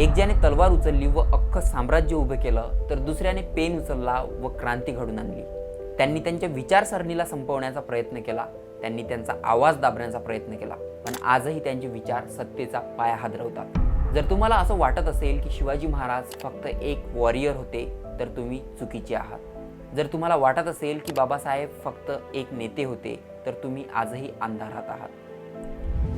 एक ज्याने तलवार उचलली व अख्खं साम्राज्य उभं केलं तर दुसऱ्याने पेन उचलला व क्रांती घडून आणली. त्यांनी त्यांच्या विचारसरणीला संपवण्याचा प्रयत्न केला त्यांनी त्यांचा आवाज दाबण्याचा प्रयत्न केला पण आजही त्यांचे विचार सत्तेचा पाया हादरवतात. जर तुम्हाला असं वाटत असेल की शिवाजी महाराज फक्त एक वॉरियर होते तर तुम्ही चुकीचे आहात. जर तुम्हाला वाटत असेल की बाबासाहेब फक्त एक नेते होते तर तुम्ही आजही अंधारात आहात.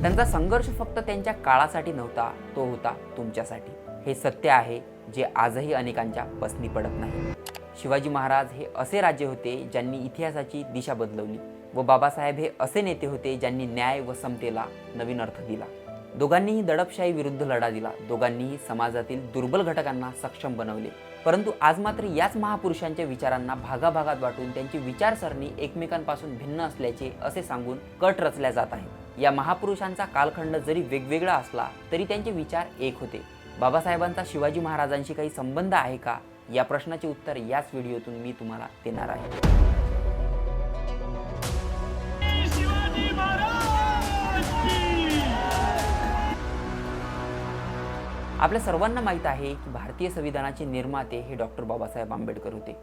त्यांचा संघर्ष फक्त त्यांच्या काळासाठी नव्हता तो होता तुमच्यासाठी. हे सत्य आहे जे आजही अनेकांच्या पसनी पडत नाही. शिवाजी महाराज हे असे राज्य होते ज्यांनी इतिहासाची दिशा बदलवली व बाबासाहेब हे असे नेते होते ज्यांनी न्याय व समतेला नवीन अर्थ दिला. दोघांनीही दडपशाही विरुद्ध लढा दिला. दोघांनीही समाजातील दुर्बल घटकांना सक्षम बनवले. परंतु आज मात्र याच महापुरुषांच्या विचारांना भागाभागात वाटून त्यांची विचारसरणी एकमेकांपासून भिन्न असल्याचे असे सांगून कट रचल्या जात आहे या महापुरुषांचा कालखंड जरी वेगवेगळा असला तरी त्यांचे विचार एक होते. बाबासाहेबांचा शिवाजी महाराजांशी काही संबंध आहे का? या प्रश्नाचे उत्तर याच व्हिडिओतून मी तुम्हाला देणार आहे. आपल्या सर्वांना माहीत आहे की भारतीय संविधानाचे निर्माते हे डॉक्टर बाबासाहेब आंबेडकर होते.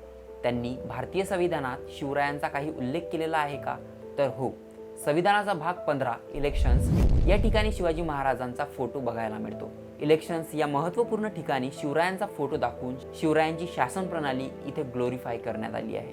त्यांनी भारतीय संविधानात शिवरायांचा काही उल्लेख केलेला आहे का? तर हो संविधानाचा भाग पंधरा इलेक्शन्स या ठिकाणी शिवाजी महाराजांचा फोटो बघायला मिळतो. इलेक्शन्स या महत्त्वपूर्ण ठिकाणी शिवरायांचा फोटो दाखवून शिवरायांची शासन प्रणाली इथे ग्लोरीफाय करण्यात आली आहे.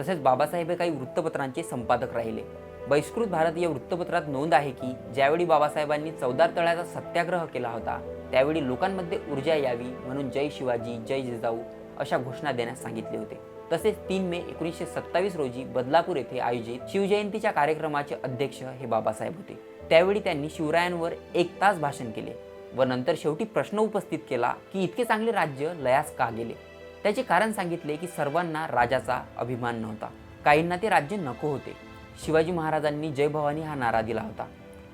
तसेच बाबासाहेब हे काही वृत्तपत्रांचे संपादक राहिले. बहिष्कृत भारत या वृत्तपत्रात नोंद आहे की ज्यावेळी बाबासाहेबांनी चौदार तळ्याचा सत्याग्रह केला होता त्यावेळी लोकांमध्ये ऊर्जा यावी म्हणून जय शिवाजी जय जिजाऊ अशा घोषणा देण्यास सांगितले होते. तसेच तीन मे एकोणीसशे सत्तावीस रोजी बदलापूर येथे आयोजित शिवजयंतीच्या कार्यक्रमाचे अध्यक्ष हे बाबासाहेब होते. त्यावेळी त्यांनी शिवरायांवर एक तास भाषण केले व नंतर शेवटी प्रश्न उपस्थित केला की इतके चांगले राज्य लयास का गेले? त्याचे कारण सांगितले की सर्वांना राजाचा अभिमान नव्हता. काहींना ते राज्य नको होते. शिवाजी महाराजांनी जय भवानी हा नारा दिला होता.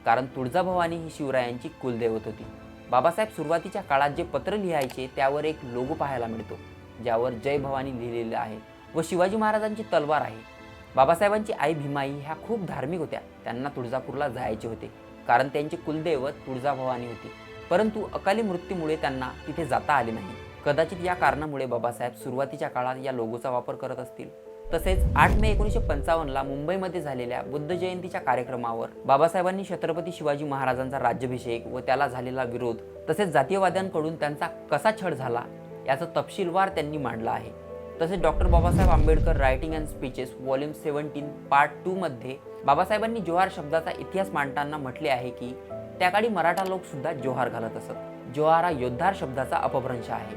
कारण तुळजाभवानी ही शिवरायांची कुलदैवत होती. बाबासाहेब सुरुवातीच्या काळात जे पत्र लिहायचे त्यावर एक लोगो पाहायला मिळतो. ज्यावर जय भवानी लिहिलेलं आहे व शिवाजी महाराजांची तलवार आहे. बाबासाहेबांची आई भीमाई ह्या खूप धार्मिक होत्या. त्यांना तुळजापूरला जायचे होते. कारण त्यांचे कुलदैवत तुळजाभवानी होती. परंतु अकाली मृत्यूमुळे त्यांना तिथे जाता आले नाही. कदाचित या कारणामुळे बाबासाहेब सुरुवातीच्या काळात या लोगोचा वापर करत असतील. तसेच आठ मे एकोणीसशे पंचावन्नला मुंबईमध्ये झालेल्या बुद्ध जयंतीच्या कार्यक्रमावर बाबासाहेबांनी छत्रपती शिवाजी महाराजांचा राज्याभिषेक व त्याला झालेला विरोध तसेच जातीयवाद्यांकडून त्यांचा कसा छळ झाला याचा तपशीलवार त्यांनी मांडला आहे. तसेच doctor Babasaheb Ambedkar writing and speeches volume seventeen part two मध्ये बाबासाहेबांनी जोहार शब्दाचा इतिहास मांडताना म्हटले आहे की त्या काळी मराठा लोकसुद्धा जोहार घालत असत. जोहार हा योद्धार शब्दाचा अपभ्रंश आहे.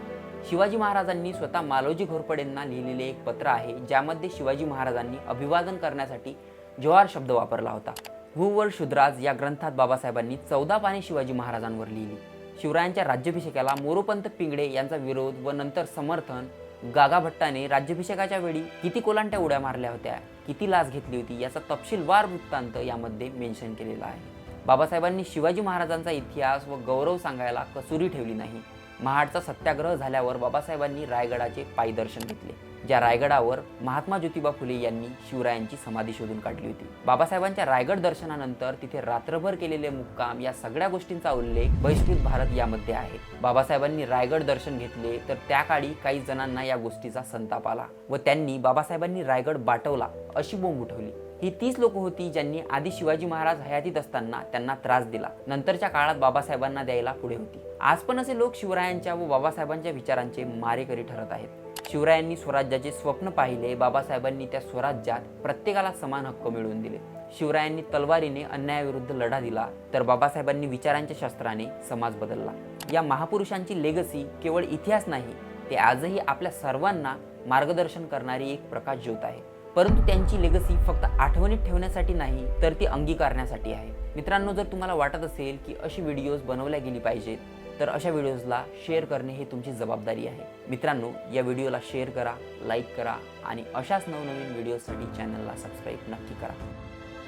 शिवाजी महाराजांनी स्वतः मालोजी घोरपडेंना लिहिलेले एक पत्र आहे ज्यामध्ये शिवाजी महाराजांनी अभिवादन करण्यासाठी जोहार शब्द वापरला होता. भूवर शुद्राज या ग्रंथात बाबासाहेबांनी चौदा पाने शिवाजी महाराजांवर लिहिली. शिवरायांच्या राज्याभिषेकाला मोरोपंत पिंगडे यांचा विरोध व नंतर समर्थन गागाभट्टाने राज्याभिषेकाच्या वेळी किती कोलांट्या उड्या मारल्या होत्या किती लाच घेतली होती याचा तपशीलवार वृत्तांत यामध्ये मेन्शन केलेला आहे. बाबासाहेबांनी शिवाजी महाराजांचा इतिहास व गौरव सांगायला कसुरी ठेवली नाही. महाडचा सत्याग्रह झाल्यावर बाबासाहेबांनी रायगडाचे पायदर्शन घेतले. ज्या रायगडावर महात्मा ज्योतिबा फुले यांनी शिवरायांची समाधी शोधून काढली होती. बाबासाहेबांच्या रायगड दर्शनानंतर तिथे रात्रभर केलेले मुक्काम या सगळ्या गोष्टींचा उल्लेख बहिष्कृत भारत यामध्ये आहे. बाबासाहेबांनी रायगड दर्शन घेतले तर त्या काळी काही जणांना या गोष्टीचा संताप आला व त्यांनी बाबासाहेबांनी रायगड बाटवला अशी बोंब उठवली. ही तीच लोक होती ज्यांनी आधी शिवाजी महाराज हयातीत असताना त्यांना त्रास दिला. नंतरच्या काळात बाबासाहेबांना द्यायला पुढे होती. आज पण असे लोक शिवरायांच्या व बाबासाहेबांच्या विचारांचे मारेकरी ठरत आहेत. शिवरायांनी स्वराज्याचे स्वप्न पाहिले. बाबासाहेबांनी त्या स्वराज्यात प्रत्येकाला समान हक्क मिळवून दिले. शिवरायांनी तलवारीने अन्यायाविरुद्ध लढा दिला. तर बाबासाहेबांनी विचारांच्या शस्त्राने समाज बदलला. या महापुरुषांची लेगसी केवळ इतिहास नाही ते आजही आपल्या सर्वांना मार्गदर्शन करणारी एक प्रकाश ज्योत आहे. परंतु त्यांची लेगसी फक्त आठवणीत ठेवण्यासाठी नाही तर ती अंगीकारण्यासाठी आहे. मित्रांनो जर तुम्हाला वाटत असेल की अशी व्हिडिओज बनवल्या गेली पाहिजेत तर अशा व्हिडिओजला शेअर करणे ही तुमची जबाबदारी आहे. मित्रांनो या व्हिडिओला शेअर करा लाईक करा आणि अशाच नवनवीन व्हिडिओसाठी चॅनलला सबस्क्राईब नक्की करा.